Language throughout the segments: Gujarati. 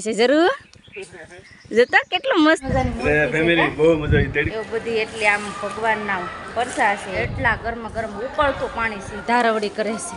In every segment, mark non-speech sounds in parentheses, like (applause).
છે જરૂર? જોતા કેટલું મસ્ત. ફેમિલી બહુ મજા આવી તેડી. એવું બધી એટલી આમ ભગવાનના પરસા છે. એટલા ગરમ ગરમ ઉકળતું પાણી છે. ધારવડી કરે છે.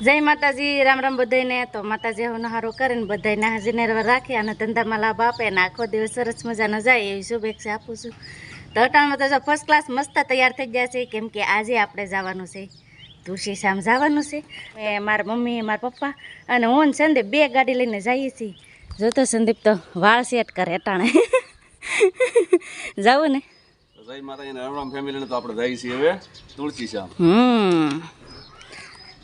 જય માતાજી રામ રામ બધાને તો માતાજી હું નહારો કરીને બધાને હાજીને રાખે અને ધંધામાં લાભ આપે અને આખો દિવસ સરસ મજાનો જાય એવી શુભેચ્છા આપું છું. તો અટાણમાં તો ફર્સ્ટ ક્લાસ મસ્ત તૈયાર થઈ ગયા છે. કેમ કે આજે આપણે જવાનું છે. તુલસી શામ જવાનું છે. મેં મારા મમ્મી મારા પપ્પા અને હું ને સંદીપ બે ગાડી લઈને જઈએ છીએ. જોતો સંદીપ તો વાળ સેટ કરે અટાણે. જાવું ને? જય માતાજી રામ રામ ફેમિલીને તો આપણે જઈએ છીએ હવે તુલસી શ્યામ હમ.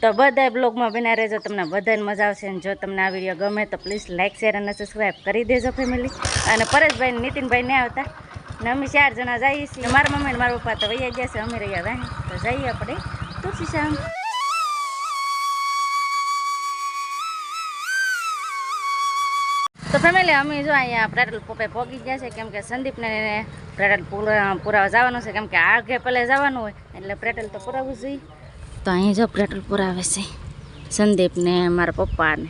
તો બધા બ્લોગમાં બના રહેજો તમને બધાને મજા આવશે અને જો તમને આ વીડિયો ગમે તો પ્લીઝ લાઇક શેર અને સબસ્ક્રાઈબ કરી દેજો ફેમિલી અને પરેશભાઈ નીતિનભાઈ ને આવતા. ને અમે ચાર જણા જઈએ છીએ. મારા મમ્મી મારા પપ્પા તો વૈયા ગયા છે અમે રહ્યા તો. જઈએ આપણે તુલસી શ્યામ તો ફેમિલી અમે જો અહીંયા પેટ્રોલ પોપે પહોંચી ગયા છે, કેમ કે સંદીપને પેટ્રોલ પૂરા પુરાવા જવાનું છે, કેમ કે આગે પહેલાં જવાનું હોય, એટલે પેટ્રોલ તો પુરાવવું જોઈએ. તો અહીં જો પેટ્રોલ પુરાવે છે, સંદીપને, મારા પપ્પાને.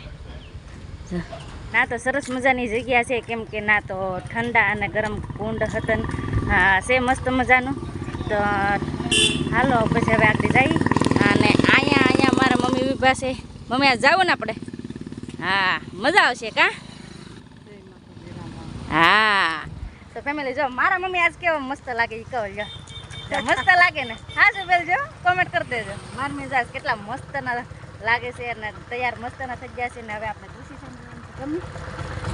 ના તો સરસ મજાની જગ્યા છે, કેમ કે ના તો ઠંડા અને ગરમ કુંડ હતન છે મસ્ત મજાનું. તો, હાલો, પછી હવે આગળ જઈ અને અહીંયા અહીંયા મારા મમ્મી બી છે. મમ્મી, આ જાવું ને આપણે. હા, મજા આવશે કાં? હા. તો ફેમિલી જો મારા મમ્મી આજ કેવો મસ્ત લાગે એ કહો જો મસ્ત લાગે ને. હા સુબેલ જો કોમેન્ટ કરી દેજો. મારા મમ્મી આજ કેટલા મસ્ત ના લાગે છે અને તૈયાર મસ્ત ના થઈ ગયા છે ને હવે આપણે ખુશી સમજવાનું છે.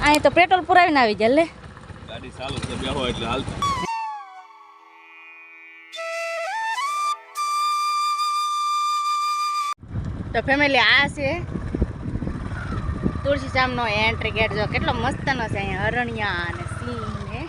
અહીં તો પેટ્રોલ પુરાવીને આવી જાય લે. ગાડી ચાલુ છે બેહો એટલે હાલતા તો ફેમિલી આ છે તુલસી શ્યામનો એન્ટ્રી ગેટ જો કેટલો મસ્તનો છે અહીંયા, અરણ્યા અને સિંહ ને.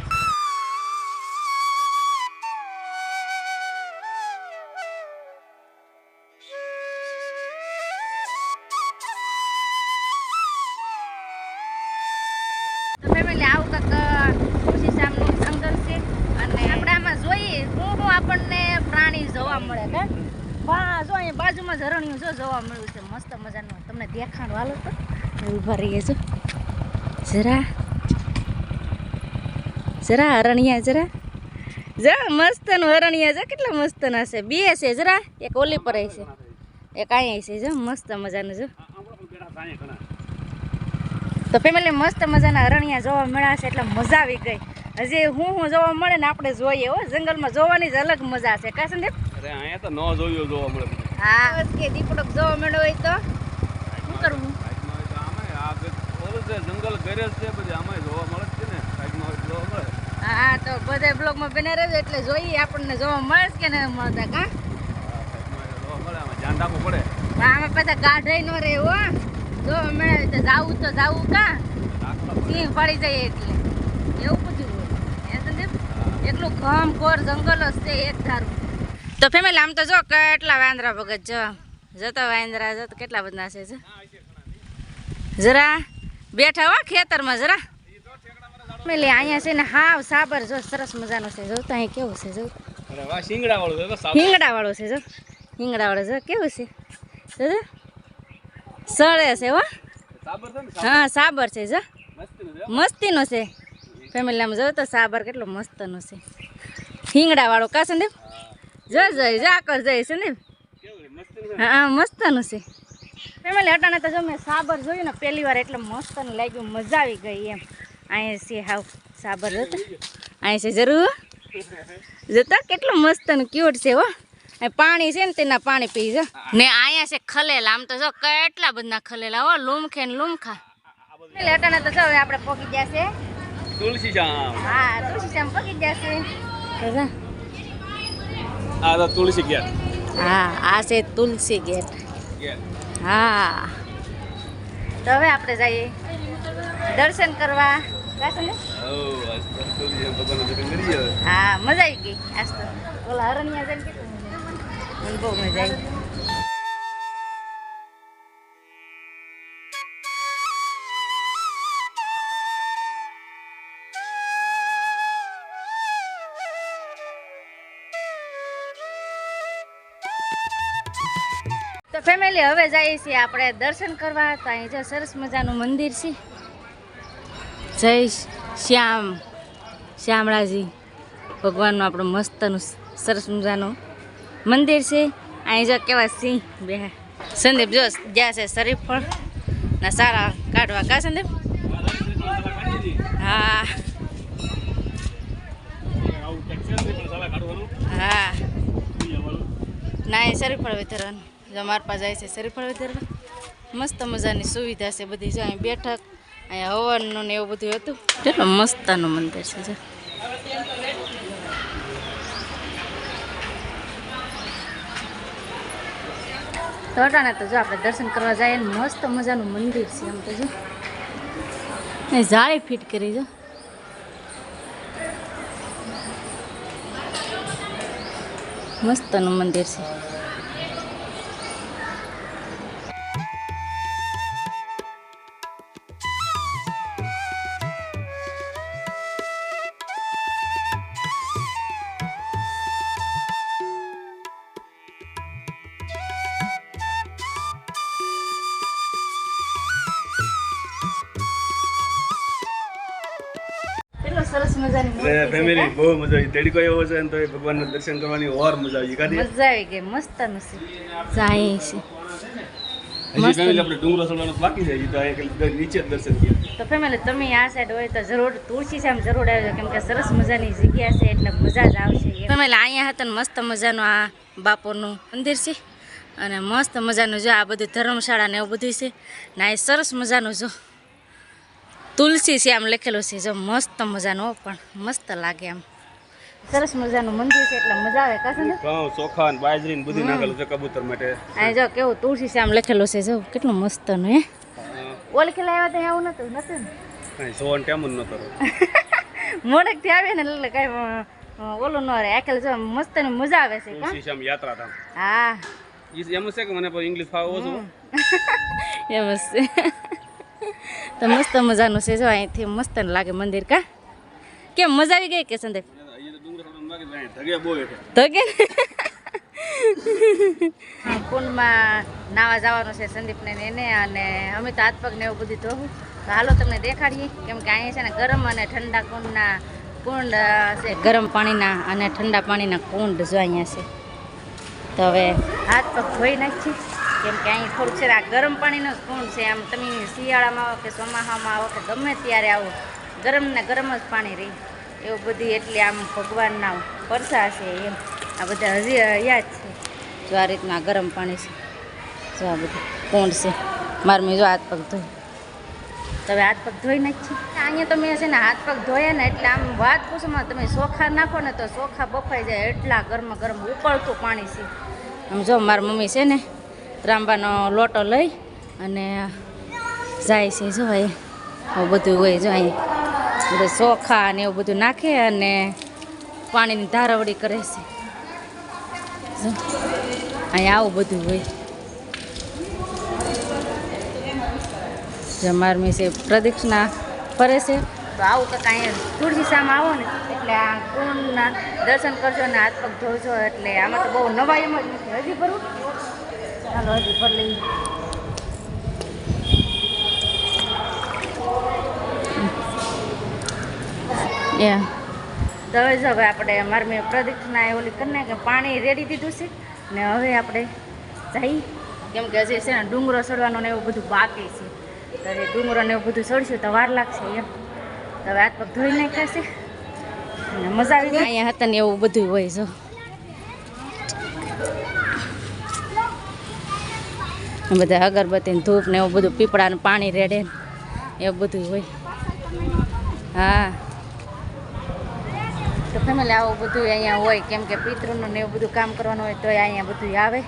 તો ફેમિલી આવું કાંક તુલસી શ્યામનું જંગલ અને આપણે આમાં જોઈએ શું આપણને પ્રાણી જોવા મળે કે વાહ જો અહીંયા બાજુમાં જ હરણિયું જો જોવા મળ્યું છે, મસ્ત મજાનું. તમને દેખાણ વાલો તો. ઊભા રહીએ છો જરા જરા હરણિયા જરા જા મસ્તનું હરણિયા જો કેટલા મસ્તના છે બે છે જરા એક ઓલી પર છે એક અહીંયા છે જો મસ્ત મજાનું જો તો ફેમિલી મસ્ત મજાના હરણિયા જોવા મળ્યા છે એટલે મજા આવી ગઈ. હજી હું હું જોવા મળે ને આપણે જોઈએ હો. જંગલમાં જોવાની જ અલગ મજા છે. કા સંદીપ? અરે અહીંયા તો ન જોયું જોવા મળે. હા. કે દીપડો જોવા મળ્યો હોય તો. શું કરવું સાઈડમાં હોય તો આમાંય આ કંઈક ઓલું છે જંગલ ઘરે છે બધી આમાં જોવા મળે છે ને સાઈડમાં જોવા મળે. હા તો બધા બ્લોગમાં બને રહેજો એટલે જોઈએ આપણને જોવા મળે કે નહીં મળતા કા? જોવા મળે આમાં ધ્યાન રાખવું પડે. પણ આમાં પાછા ગાઢાઈ ન રહે હો. જોવા મળે તો જાવું તો જાવું કા? સિંહ પડી જાય એટલે. એવું બધું હોય. સંદીપ? એટલું ઘમ કોર જંગલ જ છે એક ધારું. તો ફેમિલી આમ તો જો કેટલા વાંદરા ભગત જો. જતો વાંદરા જતો કેટલા બધા છે જરા બેઠા હો ખેતરમાં જરા. ફેમિલી અહીંયા છે ને હાવ સાબર જો સરસ મજાનો છે જો તો અહીં કેવું છે જો. હિંગડા વાળો છે જો હિંગડા વાળો જો. કેવું છે? જો જો. સળે છે હો. સાબર છે ને હા સાબર છે જો. મસ્તીનું છે મસ્તીનો છે. ફેમિલી આમ જોયો તો સાબર કેટલો મસ્તનો છે. હિંગડા વાળો કા સંદીપ જો જઈ જા કર જઈ સંદીપ હા મસ્તનું છે. ફેમિલી હટાણે તો જો મેં સાબર જોયું ને પહેલી વાર એટલે મસ્તનું લાગ્યું મજા આવી ગઈ એમ. અહીંયા છે હાવ સાબર જોતો. અહીંયા છે જરૂર જોતા? કેટલું ને ક્યુટ છે હો. પાણી છે ને તેના પાણી પી જો. ને અહીંયા છે ખલેલા આમ તો જો કેટલા બધા ખલેલા હો લૂમખે ને લૂમખા. એટલે હટાણે તો જો હવે આપણે પોકી ગયા છે. તુલસી શ્યામ હા તુલસી શ્યામ પકી જશે તો આ તો તુલસી ગેટ. હા આ છે તુલસી ગેટ. હા. તો હવે આપણે જઈએ. દર્શન કરવા. હા, મજા આવી ગઈ. આજ તો. ઓલા હરણિયા જઈને કેટલું. બહુ મજા આવી તો ફેમિલી હવે જઈએ છીએ આપણે દર્શન કરવા. તો અહીં જો સરસ મજાનું મંદિર છે. જય શ્યામ, શ્યામળાજી. ભગવાનનું આપણું મસ્તનું, સરસ મજાનું મંદિર છે. અહીં જો કેવા સિંહ બે સંદીપ, જો જ્યાં છે શરીફ પણ. ના, સારા કાઢવા. કા સંદીપ? હા. હા. ના એ શરીફળ વિતરણ જો મારા પાસે જાય છે શરીફળ વિતરણ મસ્ત મજાની સુવિધા છે બધી. જો અહીં બેઠક અહીંયા હવનનું ને એવું બધું હતું. કેટલું મસ્તનું મંદિર છે તો અટાણે તો જો આપણે દર્શન કરવા જઈએ મસ્ત મજાનું મંદિર છે એમ તો જો. જાળી ફિટ કરી, જો. મસ્તનું મંદિર છે. સરસ મજાની મૂર્તિ છે ફેમિલી બહુ મજા આવી. તેડી કોઈ એવો છે ને તો ભગવાનના દર્શન કરવાની ઓર મજા આવી. કાઢી મજા આવી ગઈ મસ્તનું છે. જાય છે. હજી મસ્ત. ફેમિલી આપણે ડુંગરો ચડવાનું બાકી છે. તો અહીંયા નીચે દર્શન કર્યા તો ફેમિલી તમે આ સાઈડ હોય તો જરૂર તુલસી સામે જરૂર આવજો. કેમ કે સરસ મજાની જગ્યા છે એટલે મજા જ આવશે. ફેમિલી અહીંયા હતા ને મસ્ત મજાનું આ બાપોનું મંદિર છે. અને મસ્ત મજાનું જો આ બધું ધર્મશાળા ને એવું બધું છે. ને આ સરસ મજાનું જો તુલસી છે આમ લખેલું છે જો મસ્ત મજાનું પણ મસ્ત લાગે આમ. સરસ મજાનું મંદિર છે એટલે મજા આવે કાશે ને? ઘઉં ચોખા ને બાજરી ને બધું નાખેલું છે કબૂતર માટે. આ જો કેવું તુલસી છે આમ લખેલું છે જો કેટલું મસ્તનું હે. ઓલી ખેલા આવ્યા ત્યાં આવું નતું નતું ને? કાંઈ જોવાનું કેમ જ નતો (laughs) મોડેકથી આવે ને એટલે કાંઈ ઓલું ન રહે આખેલ જો મસ્ત ને મજા આવે છે? તુલસી યાત્રા ધામ હા. એમ છે કે મને ઇંગ્લિશ ફાવો છો એમ છે. તો મસ્ત મજાનું છે જો, અહીંથી મસ્ત લાગે મંદિર કા? કેમ મજા આવી ગઈ કે સંદીપ? ધગે? કુંડમાં નાવા જવાનું છે સંદીપને એને અને અમે તો હાથ પગને એવું બધું ધોવું. તો હાલો તમને દેખાડીએ. કેમ કે અહીંયા છે ને ગરમ અને ઠંડા કુંડના કુંડ છે, ગરમ પાણીના અને ઠંડા પાણીના કુંડ જો અહીંયા છે. તો હવે હાથ પગ ધોઈ નાખીએ. કેમ કે અહીં થોડુંક છે આ ગરમ પાણીનો જ કુંડ છે. આમ તમે શિયાળામાં આવો કે ચોમાસામાં આવો કે ગમે ત્યારે આવો ગરમ ને ગરમ જ પાણી રહી. એવું બધી એટલે આમ ભગવાનના પરસા છે એમ. આ બધા હજી યાદ છે. જો આ રીતના ગરમ પાણી છે. જો આ બધું કુંડ છે. મારે મેં જો હાથ પગ ધોઈ તમે હાથ પગ ધોઈ નાખી? અહીંયા તમે છે ને હાથ પગ ધોયા ને એટલે આમ વાત પૂછોમાં તમે ચોખા નાખો ને તો ચોખા બફાઈ જાય. એટલા ગરમ ગરમ ઉકળતું પાણી છે. આમ જો મારી મમ્મી છે ને ત્રાંબાનો લોટો લઈ અને જાય છે જો એ. આવું બધું હોય જો અહીં. બધું ચોખા ને એવું બધું નાખે અને પાણીની ધારવડી કરે છે. અહીં આવું બધું હોય. જો મારી છે, પ્રદક્ષિણા ફરે છે. તો આવું કંઈક અહીંયા તુલસી સામે આવો ને, એટલે આ કુંડના દર્શન કરજો ને હાથ પગ ધોજો, એટલે આમાં તો બહુ નવાઈ એમ જ નથી. હજી ભરવું ચાલો હજી ભર લઈ. તો હવે જો હવે આપણે મારે મેં પ્રદક્ષિણા એ ઓલી કરીને કે પાણી રેડી દીધું છે ને હવે આપણે જઈ. કેમ કે હજી છે ને ડુંગરો ચડવાનો ને એવું બધું બાકી છે. તો હજી ડુંગરો ને એવું બધું સડશું તો વાર લાગશે એમ. તો હવે હાથ પગ ધોઈ નાખ્યા છે. અને મજા આવી ગઈ. અહીંયા હતા ને એવું બધું હોય જો. બધા અગરબત્તીને ધૂપ ને એવું બધું, પીપળાનું પાણી રેડે એવું બધું હોય. હા. તો ફેમિલી આવું બધું અહીંયા હોય, કેમ કે પિતૃનું ને એવું બધું કામ કરવાનું હોય તોય અહીંયા બધું આવે.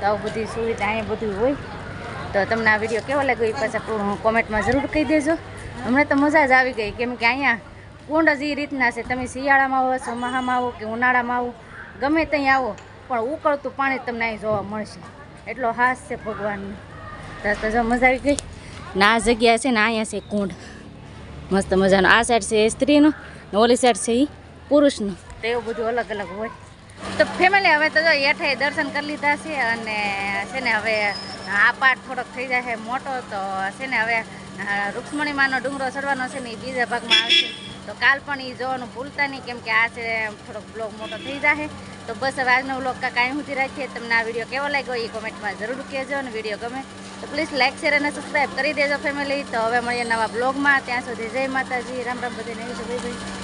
તો આવું બધી સુવિધા અહીંયા બધું હોય. તો તમને આ વીડિયો કેવો લાગ્યો એ પાછા કોમેન્ટમાં જરૂર કહી દેજો. હમણાં તો મજા જ આવી ગઈ, કેમ કે અહીંયા કુંડ જ એ રીતના છે. તમે શિયાળામાં આવો, ચોમાહામાં આવો કે ઉનાળામાં આવો, ગમે ત્યાં આવો, પણ ઉકળતું પાણી તમને અહીં જોવા મળશે. એટલો હાસ છે ભગવાનનો. તો જો મજા આવી ગઈ. ને આ જગ્યા છે ને અહીંયા છે કુંડ. મસ્ત મજાનો. આ સાઈડ છે સ્ત્રીનો ને ઓલી સાઈડ છે એ પુરુષનું. તો એવું બધું અલગ અલગ હોય. તો ફેમિલી હવે તો જો હેઠે દર્શન કરી લીધા છે અને છે ને હવે આ પાઠ થોડોક થઈ જાય છે મોટો, તો છે ને હવે રૂક્ષ્મણીમાંનો ડુંગરો ચડવાનો છે ને એ બીજા ભાગમાં આવશે. તો કાલ પણ એ જોવાનું ભૂલતા નહીં, કેમ કે આ છે થોડોક બ્લોગ મોટો થઈ જશે તો બસ હવે આજનો બ્લોગ કાંઈ સુધી રાખીએ. તમને આ વીડિયો કેવો લાગ્યો એ કોમેન્ટમાં જરૂર કહેજો અને વીડિયો ગમે તો પ્લીઝ લાઇક શેર અને સબસ્ક્રાઈબ કરી દેજો ફેમિલી તો હવે મળીએ નવા બ્લોગમાં ત્યાં સુધી જય માતાજી. રામ રામ બધાને. ભાઈ ભાઈ